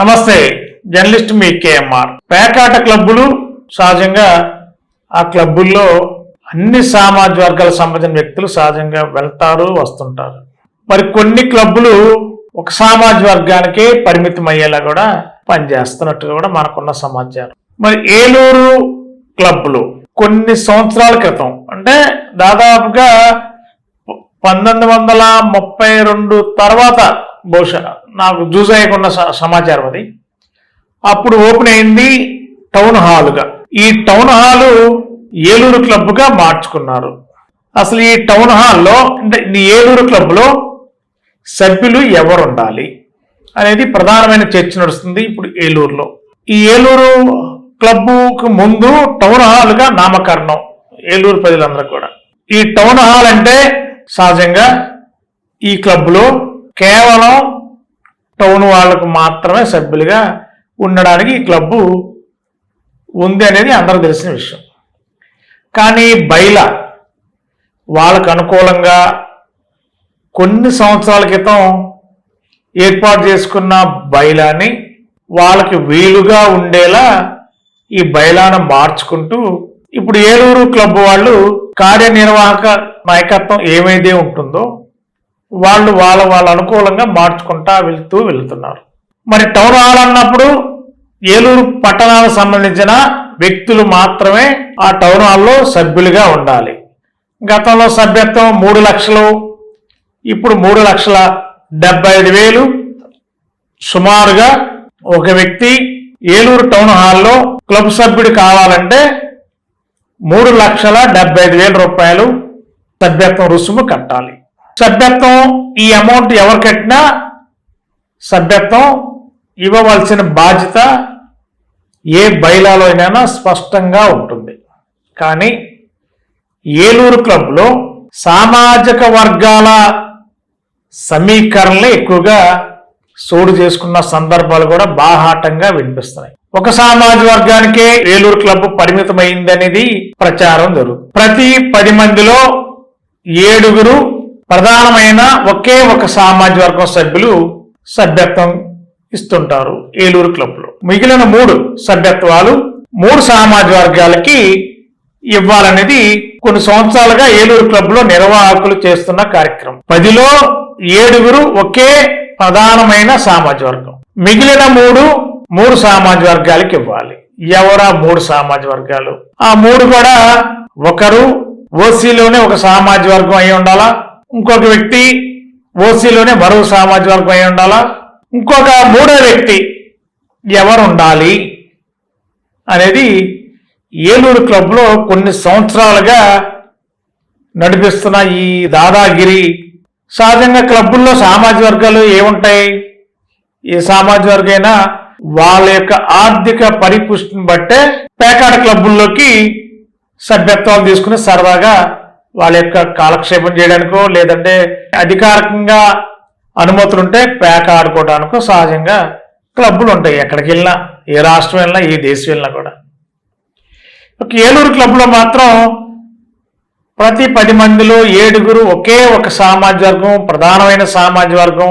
నమస్తే జర్నలిస్ట్ మీ కేఎంఆర్. పేకాట క్లబ్బులు సహజంగా ఆ క్లబ్బుల్లో అన్ని సామాజిక వర్గాలకు సంబంధించిన వ్యక్తులు సహజంగా వెళ్తారు వస్తుంటారు. మరి కొన్ని క్లబ్బులు ఒక సామాజిక వర్గానికే పరిమితం అయ్యేలా కూడా పనిచేస్తున్నట్టుగా కూడా మనకున్న సమాచారం. మరి ఏలూరు క్లబ్బులు కొన్ని సంవత్సరాల క్రితం అంటే దాదాపుగా పంతొమ్మిది వందల ముప్పై రెండు తర్వాత బహుశా నాకు జూజ్ స- సమాచారం అది. అప్పుడు ఓపెన్ అయింది టౌన్ హాల్గా. ఈ టౌన్ హాలు ఏలూరు క్లబ్గా మార్చుకున్నారు. అసలు ఈ టౌన్ హాల్లో అంటే ఈ ఏలూరు క్లబ్లో సభ్యులు ఎవరు ఉండాలి అనేది ప్రధానమైన చర్చ నడుస్తుంది ఇప్పుడు ఏలూరులో. ఈ ఏలూరు క్లబ్కు ముందు టౌన్ హాల్గా నామకరణం ఏలూరు ప్రజలందరూ కూడా. ఈ టౌన్ హాల్ అంటే సహజంగా ఈ క్లబ్లో కేవలం టౌన్ వాళ్ళకు మాత్రమే సభ్యులుగా ఉండడానికి ఈ క్లబ్బు ఉంది అనేది అందరూ తెలిసిన విషయం. కానీ బయల వాళ్ళకు అనుకూలంగా కొన్ని సంవత్సరాల క్రితం ఏర్పాటు చేసుకున్న బయలాని వాళ్ళకి వీలుగా ఉండేలా ఈ బయలాను మార్చుకుంటూ ఇప్పుడు ఏలూరు క్లబ్ వాళ్ళు కార్యనిర్వాహక నాయకత్వం ఏమైతే ఉంటుందో వాళ్ళు వాళ్ళ వాళ్ళ అనుకూలంగా మార్చుకుంటా వెళ్తూ వెళ్తున్నారు. మరి టౌన్ హాల్ అన్నప్పుడు ఏలూరు పట్టణాలకు సంబంధించిన వ్యక్తులు మాత్రమే ఆ టౌన్ హాల్లో సభ్యులుగా ఉండాలి. గతంలో సభ్యత్వం మూడు లక్షలు ఇప్పుడు మూడు లక్షల డెబ్బై ఐదు వేలు. సుమారుగా ఒక వ్యక్తి ఏలూరు టౌన్ హాల్లో క్లబ్ సభ్యుడు కావాలంటే మూడు లక్షల డెబ్బై ఐదు వేల రూపాయలు సభ్యత్వం రుసుము కట్టాలి. సభ్యత్వం ఈ అమౌంట్ ఎవరు కట్టినా సభ్యత్వం ఇవ్వవలసిన బాధ్యత ఏ బైలాలో అయినా స్పష్టంగా ఉంటుంది. కానీ ఏలూరు క్లబ్లో సామాజిక వర్గాల సమీకరణలే ఎక్కువగా సోడు చేసుకున్న సందర్భాలు కూడా బాహాటంగా వినిపిస్తున్నాయి. ఒక సామాజిక వర్గానికే ఏలూరు క్లబ్ పరిమితమైంది అనేది ప్రచారం జరుగుతుంది. ప్రతి పది మందిలో ఏడుగురు ప్రధానమైన ఒకే ఒక సామాజిక వర్గం సభ్యులు సభ్యత్వం ఇస్తుంటారు ఏలూరు క్లబ్లో మిగిలిన మూడు సభ్యత్వాలు మూడు సామాజిక వర్గాలకి ఇవ్వాలనేది కొన్ని సంవత్సరాలుగా ఏలూరు క్లబ్లో నిర్వాహకులు చేస్తున్న కార్యక్రమం. పదిలో ఏడుగురు ఒకే ప్రధానమైన సామాజిక వర్గం. మిగిలిన మూడు మూడు సామాజిక వర్గాలకి ఇవ్వాలి. ఎవరా మూడు సామాజిక వర్గాలు? ఆ మూడు కూడా ఒకరు ఓసీలోనే ఒక సామాజిక వర్గం అయి ఉండాలా? ఇంకొక వ్యక్తి ఓసీలోనే మరో సామాజిక వర్గం అయి ఉండాలా? ఇంకొక మూడో వ్యక్తి ఎవరు ఉండాలి అనేది ఏలూరు క్లబ్లో కొన్ని సంవత్సరాలుగా నడిపిస్తున్న ఈ దాదాగిరి. సహజంగా క్లబ్బుల్లో సామాజిక వర్గాలు ఏముంటాయి? ఏ సామాజిక వర్గైనా వాళ్ళ యొక్క ఆర్థిక పరిపుష్టిని బట్టే పేకాట క్లబ్బుల్లోకి సభ్యత్వాలు తీసుకుని సరదాగా వాళ్ళ యొక్క కాలక్షేపం చేయడానికో లేదంటే అధికారికంగా అనుమతులు ఉంటే పేక ఆడుకోవడానికో సహజంగా క్లబ్బులు ఉంటాయి ఎక్కడికి వెళ్ళినా ఏ రాష్ట్రం వెళ్ళినా ఏ దేశం వెళ్ళినా కూడా. ఒక ఏలూరు క్లబ్లో మాత్రం ప్రతి పది మందిలో ఏడుగురు ఒకే ఒక సామాజిక వర్గం ప్రధానమైన సామాజిక వర్గం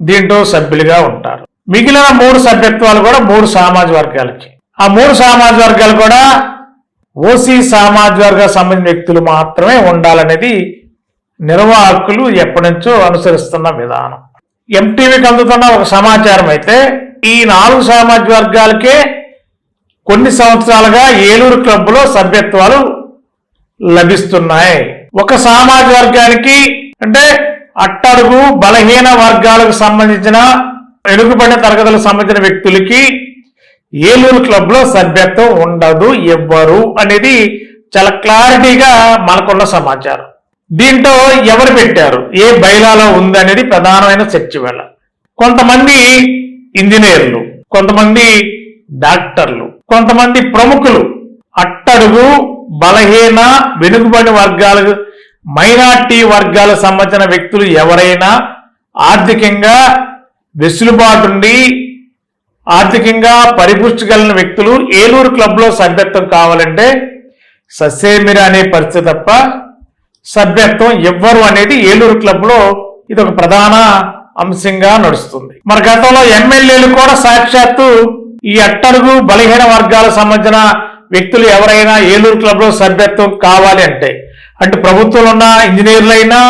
దీంట్లో సభ్యులుగా ఉంటారు. మిగిలిన మూడు సభ్యత్వాలు కూడా మూడు సామాజిక వర్గాలకి. ఆ మూడు సామాజిక వర్గాలు కూడా ఓసీ సామాజిక వర్గ సంబంధించిన వ్యక్తులు మాత్రమే ఉండాలనేది నిర్వాహకులు ఎప్పటి నుంచో అనుసరిస్తున్న విధానం. ఎంటీవీకి అందుతున్న ఒక సమాచారం అయితే ఈ నాలుగు సామాజిక వర్గాలకే కొన్ని సంవత్సరాలుగా ఏలూరు క్లబ్లో సభ్యత్వాలు లభిస్తున్నాయి. ఒక సామాజిక వర్గానికి అంటే అట్టడుగు బలహీన వర్గాలకు సంబంధించిన వెనుకబడిన తరగతులకు సంబంధించిన వ్యక్తులకి ఏలూరు క్లబ్లో సభ్యత్వం ఉండదు ఎవ్వరు అనేది చాలా క్లారిటీగా మనకున్న సమాచారం. దీంట్లో ఎవరు పెట్టారు? ఏ బైలాలో ఉంది అనేది ప్రధానమైన చర్చ వేళ కొంతమంది ఇంజనీర్లు కొంతమంది డాక్టర్లు కొంతమంది ప్రముఖులు అట్టడుగు బలహీన వెనుకబడి వర్గాలకు మైనార్టీ వర్గాలకు సంబంధించిన వ్యక్తులు ఎవరైనా ఆర్థికంగా వెసులుబాటుండి ఆర్థికంగా పరిపుష్టి కలిగిన వ్యక్తులు ఏలూరు క్లబ్లో సభ్యత్వం కావాలంటే ససేమిరా అనే పరిస్థితి తప్ప సభ్యత్వం ఇవ్వరు అనేది ఏలూరు క్లబ్లో ఇది ఒక ప్రధాన అంశంగా నడుస్తుంది. మరి గతంలో ఎమ్మెల్యేలు కూడా సాక్షాత్తు ఈ అట్టడుగు బలహీన వర్గాలకు సంబంధించిన వ్యక్తులు ఎవరైనా ఏలూరు క్లబ్లో సభ్యత్వం కావాలి అంటే అంటే ప్రభుత్వంలో ఉన్న ఇంజనీర్లైనా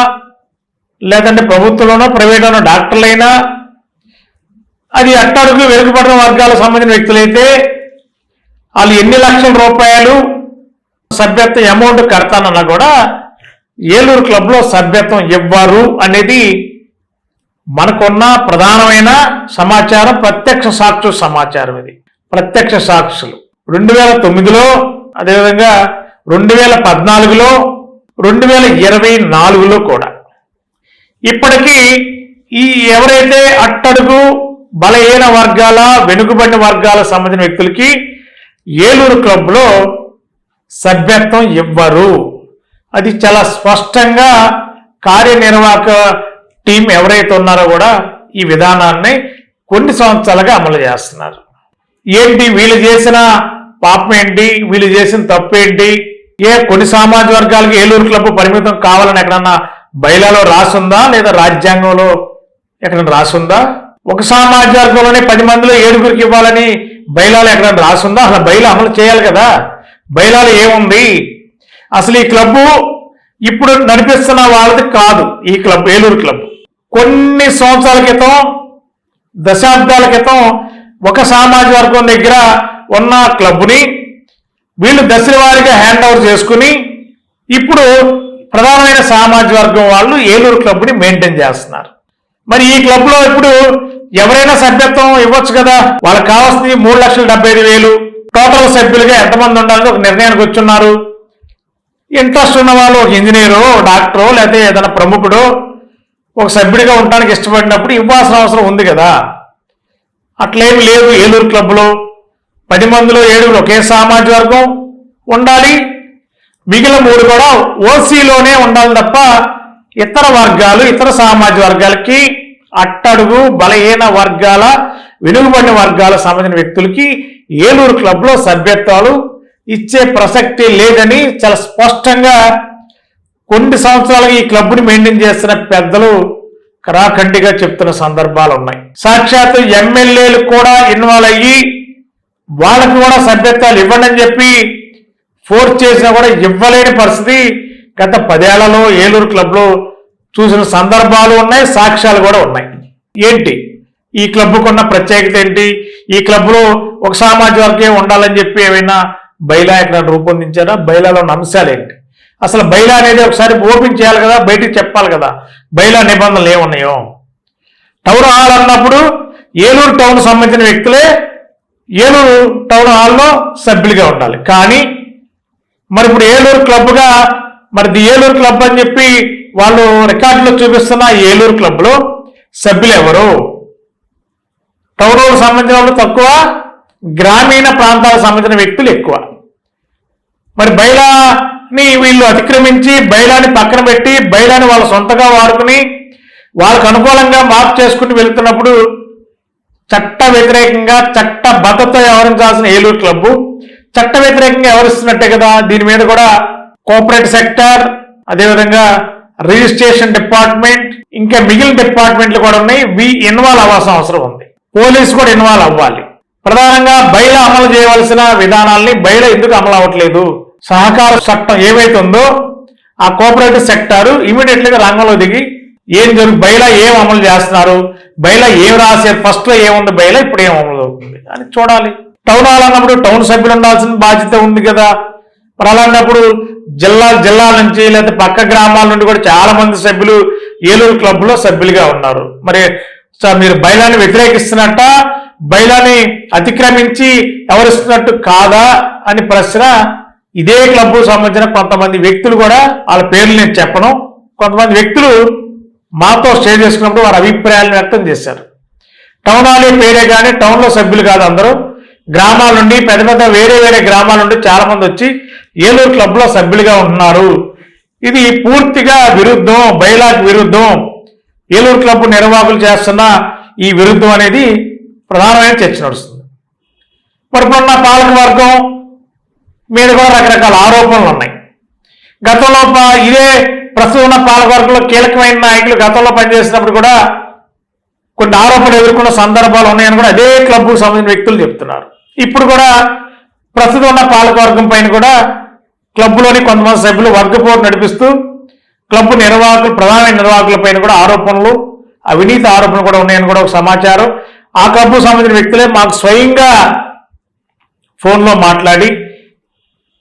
లేదంటే ప్రభుత్వంలోనో ప్రైవేట్ ఉన్న డాక్టర్లైనా అది అట్టడుగు వెనుకబడిన వర్గాలకు సంబంధించిన వ్యక్తులైతే వాళ్ళు ఎన్ని లక్షల రూపాయలు సభ్యత్వం అమౌంట్ కడతానన్నా కూడా ఏలూరు క్లబ్లో సభ్యత్వం ఇవ్వరు అనేది మనకున్న ప్రధానమైన సమాచారం ప్రత్యక్ష సాక్షు సమాచారం ఇది. ప్రత్యక్ష సాక్షులు. రెండు వేల తొమ్మిదిలో అదేవిధంగా రెండు వేల పద్నాలుగులో రెండు వేల ఇరవై నాలుగులో కూడా. ఇప్పటికీ ఈ ఎవరైతే అట్టడుగు బలహీన వర్గాల వెనుకబడిన వర్గాల సంబంధించిన వ్యక్తులకి ఏలూరు క్లబ్లో సభ్యత్వం ఇవ్వరు. అది చాలా స్పష్టంగా కార్యనిర్వాహక టీం ఎవరైతే ఉన్నారో కూడా ఈ విధానాన్ని కొన్ని సంవత్సరాలుగా అమలు చేస్తున్నారు. ఏంటి వీళ్ళు చేసిన పాపం ఏంటి వీళ్ళు చేసిన తప్పు ఏంటి ఏ కొన్ని సామాజిక వర్గాలకు ఏలూరు క్లబ్ పరిమితం కావాలని ఎక్కడన్నా బయలాలో రాసుందా? లేదా రాజ్యాంగంలో ఎక్కడన్నా రాసుందా? ఒక సామాజిక వర్గంలోనే పది మందిలో ఏడుగురికి ఇవ్వాలని బయలాలో ఎక్కడ రాసుందా? అసలు బయలు అమలు చేయాలి కదా. బయలాలు ఏముంది? అసలు ఈ క్లబ్బు ఇప్పుడు నడిపిస్తున్న వాళ్ళది కాదు ఈ క్లబ్ ఏలూరు క్లబ్. కొన్ని సంవత్సరాల క్రితం దశాబ్దాల క్రితం ఒక సామాజిక వర్గం దగ్గర ఉన్న క్లబ్ని వీళ్ళు దశల వారీగా హ్యాండ్ ఓవర్ చేసుకుని ఇప్పుడు ప్రధానమైన సామాజిక వర్గం వాళ్ళు ఏలూరు క్లబ్ని మెయింటైన్ చేస్తున్నారు. మరి ఈ క్లబ్లో ఇప్పుడు ఎవరైనా సభ్యత్వం ఇవ్వచ్చు కదా? వాళ్ళకి కావాల్సింది మూడు లక్షల డెబ్బై ఐదు వేలు. టోటల్ సభ్యులుగా ఎంతమంది ఉండాలని ఒక నిర్ణయానికి వచ్చున్నారు. ఇంట్రెస్ట్ ఉన్న వాళ్ళు ఒక ఇంజనీరు డాక్టరో లేకపోతే ఏదైనా ప్రముఖుడు ఒక సభ్యుడిగా ఉండడానికి ఇష్టపడినప్పుడు ఇవ్వాల్సిన అవసరం ఉంది కదా? అట్లేమి లేదు ఏలూరు క్లబ్లో. పది మందిలో ఏడుగురు ఒకే సామాజిక వర్గం ఉండాలి. మిగిలిన మూడు కూడా ఓసీలోనే ఉండాలి తప్ప ఇతర వర్గాలు ఇతర సామాజిక వర్గాలకి అట్టడుగు బలహీన వర్గాల వెనుకబడిన వర్గాల సంబంధించిన వ్యక్తులకి ఏలూరు క్లబ్లో సభ్యత్వాలు ఇచ్చే ప్రసక్తి లేదని చాలా స్పష్టంగా కొన్ని సంవత్సరాలుగా ఈ క్లబ్ని మెయింటైన్ చేస్తున్న పెద్దలు కరాఖండిగా చెప్తున్న సందర్భాలు ఉన్నాయి. సాక్షాత్తు ఎమ్మెల్యేలు కూడా ఇన్వాల్వ్ అయ్యి వాళ్ళకు కూడా సభ్యత్వాలు ఇవ్వండి అని చెప్పి ఫోర్స్ చేసినా కూడా ఇవ్వలేని పరిస్థితి గత పదేళ్ళలో ఏలూరు క్లబ్లో చూసిన సందర్భాలు ఉన్నాయి సాక్ష్యాలు కూడా ఉన్నాయి. ఏంటి? ఈ క్లబ్కున్న ప్రత్యేకత ఏంటి? ఈ క్లబ్లో ఒక సామాజిక వర్గం ఉండాలని చెప్పి ఏమైనా బైలా ఎక్కడ రూపొందించారా? బైలాలో ఉన్న అంశాలు ఏంటి? అసలు బైలా అనేది ఒకసారి ఓపెన్ చేయాలి కదా బయటికి చెప్పాలి కదా బైలా నిబంధనలు ఏమున్నాయో? టౌన్ హాల్ అన్నప్పుడు ఏలూరు టౌన్ సంబంధించిన వ్యక్తులే ఏలూరు టౌన్ హాల్లో సభ్యులుగా ఉండాలి. కానీ మరి ఇప్పుడు ఏలూరు క్లబ్గా మరి ది ఏలూరు క్లబ్ అని చెప్పి వాళ్ళు రికార్డులో చూపిస్తున్న ఏలూరు క్లబ్లో సభ్యులు ఎవరు? టౌన్ సంబంధించిన వాళ్ళు తక్కువ గ్రామీణ ప్రాంతాలకు సంబంధించిన వ్యక్తులు ఎక్కువ. మరి బయలాని వీళ్ళు అతిక్రమించి బయలాని పక్కన పెట్టి బయలాని వాళ్ళ సొంతగా వాడుకుని వాళ్ళకు అనుకూలంగా మార్పు చేసుకుని వెళ్తున్నప్పుడు చట్ట వ్యతిరేకంగా చట్ట బద్దతో వ్యవహరించాల్సిన ఏలూరు క్లబ్బు చట్ట వ్యతిరేకంగా వ్యవహరిస్తున్నట్టే కదా దీని మీద కూడా కోఆపరేటివ్ సెక్టర్ అదేవిధంగా రిజిస్ట్రేషన్ డిపార్ట్మెంట్ ఇంకా మిగిలిన డిపార్ట్మెంట్లు కూడా ఉన్నాయి. వి ఇన్వాల్వ్ అవ్వాల్సిన అవసరం ఉంది. పోలీస్ కూడా ఇన్వాల్వ్ అవ్వాలి. ప్రధానంగా బయట అమలు చేయవలసిన విధానాల్ని బయట ఎందుకు అమలు అవ్వట్లేదు? సహకార చట్టం ఏవైతే ఉందో ఆ కోఆపరేటివ్ సెక్టార్ ఇమీడియట్లీగా రంగంలో దిగి ఏం జరుగు బయట ఏం అమలు చేస్తున్నారు? బయట ఏం రాసే ఫస్ట్లో ఏముంది? బయట ఇప్పుడు ఏం అమలు అవుతుంది? అని చూడాలి. టౌన్ హాల్ అన్నప్పుడు టౌన్ సభ్యులు ఉండాల్సిన బాధ్యత ఉంది కదా. మరి అలాంటప్పుడు జిల్లా జిల్లాల నుంచి లేదా పక్క గ్రామాల నుండి కూడా చాలా మంది సభ్యులు ఏలూరు క్లబ్లో సభ్యులుగా ఉన్నారు. మరి సార్ మీరు బయలాన్ని వ్యతిరేకిస్తున్నట్ట బయలాన్ని అతిక్రమించి ఎవరిస్తున్నట్టు కాదా అని ప్రశ్న ఇదే క్లబ్ సంబంధించిన కొంతమంది వ్యక్తులు కూడా వాళ్ళ పేర్లు నేను చెప్పను. కొంతమంది వ్యక్తులు మాతో స్టే చేసుకున్నప్పుడు వారి అభిప్రాయాలను వ్యక్తం చేశారు. టౌన్ హాల్ పేరే కానీ టౌన్లో సభ్యులు కాదు అందరూ. గ్రామాల నుండి పెద్ద పెద్ద వేరే వేరే గ్రామాల నుండి చాలామంది వచ్చి ఏలూరు క్లబ్లో సభ్యులుగా ఉంటున్నారు. ఇది పూర్తిగా విరుద్ధం బైలాక్ విరుద్ధం. ఏలూరు క్లబ్ నిర్వాహకులు చేస్తున్న ఈ విరుద్ధం అనేది ప్రధానమైన చర్చ నడుస్తుంది. మరి ఇప్పుడున్న పాలక వర్గం మీద కూడా రకరకాల ఆరోపణలు ఉన్నాయి. గతంలో ఇదే ప్రస్తుతం ఉన్న పాలకవర్గంలో కీలకమైన నాయకులు గతంలో పనిచేసినప్పుడు కూడా కొన్ని ఆరోపణలు ఎదుర్కొన్న సందర్భాలు ఉన్నాయని కూడా అదే క్లబ్కు సంబంధించిన వ్యక్తులు చెప్తున్నారు. ఇప్పుడు కూడా ప్రస్తుతం ఉన్న పాలకవర్గం పైన కూడా క్లబ్లోని కొంతమంది సభ్యులు వర్గపోరు నడిపిస్తూ క్లబ్ నిర్వాహకులు ప్రధాన నిర్వాహకులపైన కూడా ఆరోపణలు అవినీతి ఆరోపణలు కూడా ఉన్నాయని కూడా ఒక సమాచారం. ఆ క్లబ్కు సంబంధించిన వ్యక్తులే మాకు స్వయంగా ఫోన్లో మాట్లాడి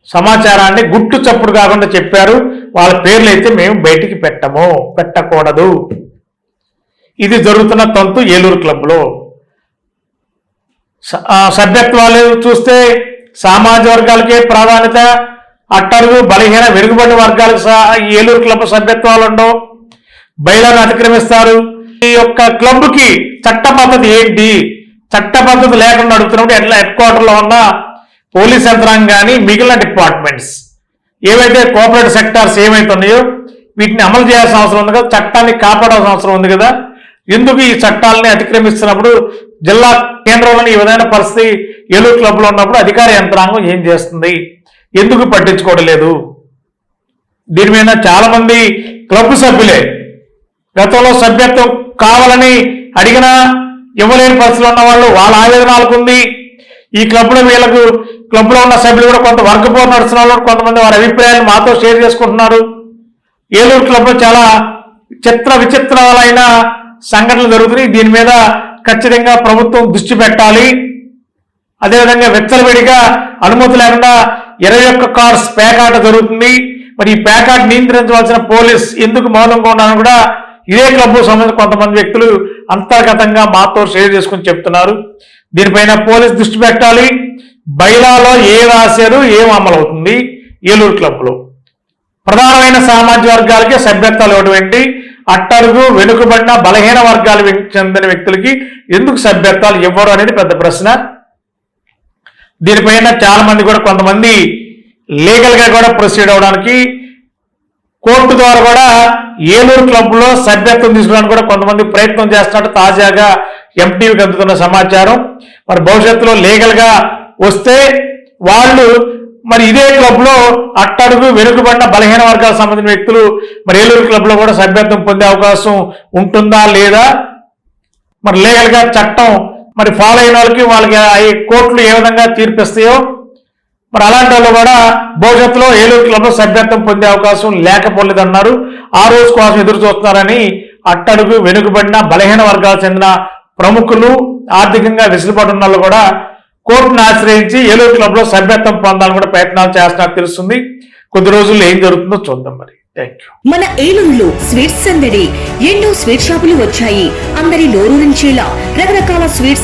సమాచారాన్ని గుట్టు చప్పుడు కాకుండా చెప్పారు. వాళ్ళ పేర్లు అయితే మేము బయటికి పెట్టము పెట్టకూడదు. ఇది జరుగుతున్న తంతు ఏలూరు క్లబ్లో. సభ్యత్వాలు చూస్తే సామాజిక వర్గాలకే ప్రాధాన్యత అట్టరుగు బలహీన వెనుకబడిన వర్గాలకు సహా ఈ ఏలూరు క్లబ్ సభ్యత్వాలు ఉండవు బయలను అతిక్రమిస్తారు. ఈ యొక్క క్లబ్కి చట్టబద్ధత ఏంటి? చట్టబద్ధత లేకుండా నడుపుతున్నప్పుడు ఎట్లా హెడ్ క్వార్టర్లో ఉన్న పోలీస్ యంత్రాంగం కానీ మిగిలిన డిపార్ట్మెంట్స్ ఏవైతే కోఆపరేటివ్ సెక్టార్స్ ఏమైతున్నాయో వీటిని అమలు చేయాల్సిన అవసరం ఉంది కదా చట్టాన్ని కాపాడాల్సిన అవసరం ఉంది కదా. ఎందుకు ఈ చట్టాలని అతిక్రమిస్తున్నప్పుడు జిల్లా కేంద్రంలోని ఈ విధమైన పరిస్థితి ఏలూరు క్లబ్లో ఉన్నప్పుడు అధికార యంత్రాంగం ఏం చేస్తుంది? ఎందుకు పట్టించుకోవడం లేదు? దీని మీద చాలా మంది క్లబ్ సభ్యులే. గతంలో సభ్యత్వం కావాలని అడిగినా ఇవ్వలేని పరిస్థితులు ఉన్న వాళ్ళు వాళ్ళ ఆవేదనలకు ఉంది. ఈ క్లబ్లో వీళ్ళకు క్లబ్లో ఉన్న సభ్యులు కూడా కొంత వర్గపోరు నడుస్తున్న వాళ్ళు కొంతమంది వారి అభిప్రాయాలు మాతో షేర్ చేసుకుంటున్నారు. ఏలూరు క్లబ్లో చాలా చిత్ర విచిత్రాలైన సంఘటనలు జరుగుతున్నాయి. దీని మీద ఖచ్చితంగా ప్రభుత్వం దృష్టి పెట్టాలి. అదేవిధంగా వెచ్చలవిడిగా అనుమతి లేకుండా ఇరవై ఒక్క కార్స్ పేకాట జరుగుతుంది. మరి ఈ పేకాట నియంత్రించవలసిన పోలీస్ ఎందుకు మౌనంగా ఉన్నారని కూడా ఇదే క్లబ్ సంబంధించిన కొంతమంది వ్యక్తులు అంతర్గతంగా మాతో షేర్ చేసుకుని చెప్తున్నారు. దీనిపైన పోలీస్ దృష్టి పెట్టాలి. బైలాలో ఏ రాశారు ఏం అమలవుతుంది? ఏలూరు క్లబ్లో. ప్రధానమైన సామాజిక వర్గాలకి సభ్యత్వాలు ఇవ్వడం ఏంటి? వెనుకబడిన బలహీన వర్గాలు చెందిన వ్యక్తులకి ఎందుకు సభ్యత్వాలు ఇవ్వరు అనేది పెద్ద ప్రశ్న. దీనిపైన చాలా మంది కూడా కొంతమంది లీగల్గా కూడా ప్రొసీడ్ అవడానికి కోర్టు ద్వారా కూడా ఏలూరు క్లబ్లో సభ్యత్వం తీసుకోవడానికి కూడా కొంతమంది ప్రయత్నం చేస్తున్నట్టు తాజాగా ఎంటీవీకి అందుతున్న సమాచారం. మరి భవిష్యత్తులో లీగల్గా వస్తే వాళ్ళు మరి ఇదే క్లబ్లో అట్టడుగు వెనుకబడిన బలహీన వర్గాలకు సంబంధించిన వ్యక్తులు మరి ఏలూరు క్లబ్లో కూడా సభ్యత్వం పొందే అవకాశం ఉంటుందా లేదా? మరి లీగల్గా చట్టం మరి ఫాలో అయిన వాళ్ళకి వాళ్ళకి ఈ కోర్టులు ఏ విధంగా తీర్పిస్తాయో మరి అలాంటి వాళ్ళు కూడా భవిష్యత్తులో ఏలూరు క్లబ్లో సభ్యత్వం పొందే అవకాశం లేకపోలేదన్నారు. ఆ రోజు కోసం ఎదురు చూస్తున్నారని అట్టడుగు వెనుకబడిన బలహీన వర్గాలకు చెందిన ప్రముఖులు ఆర్థికంగా వెసులుబాటు ఉన్న వాళ్ళు కూడా కోర్టును ఆశ్రయించి ఏలూరు క్లబ్లో సభ్యత్వం పొందాలని కూడా ప్రయత్నాలు చేస్తున్నట్టు తెలుస్తుంది. కొద్ది రోజుల్లో ఏం జరుగుతుందో చూద్దాం మరి. మన ఏలూరులో స్వీట్స్ సందడి ఎన్నో స్వీట్ షాపులు వచ్చాయి. అందరి లోరూరించేలా రకరకాల స్వీట్స్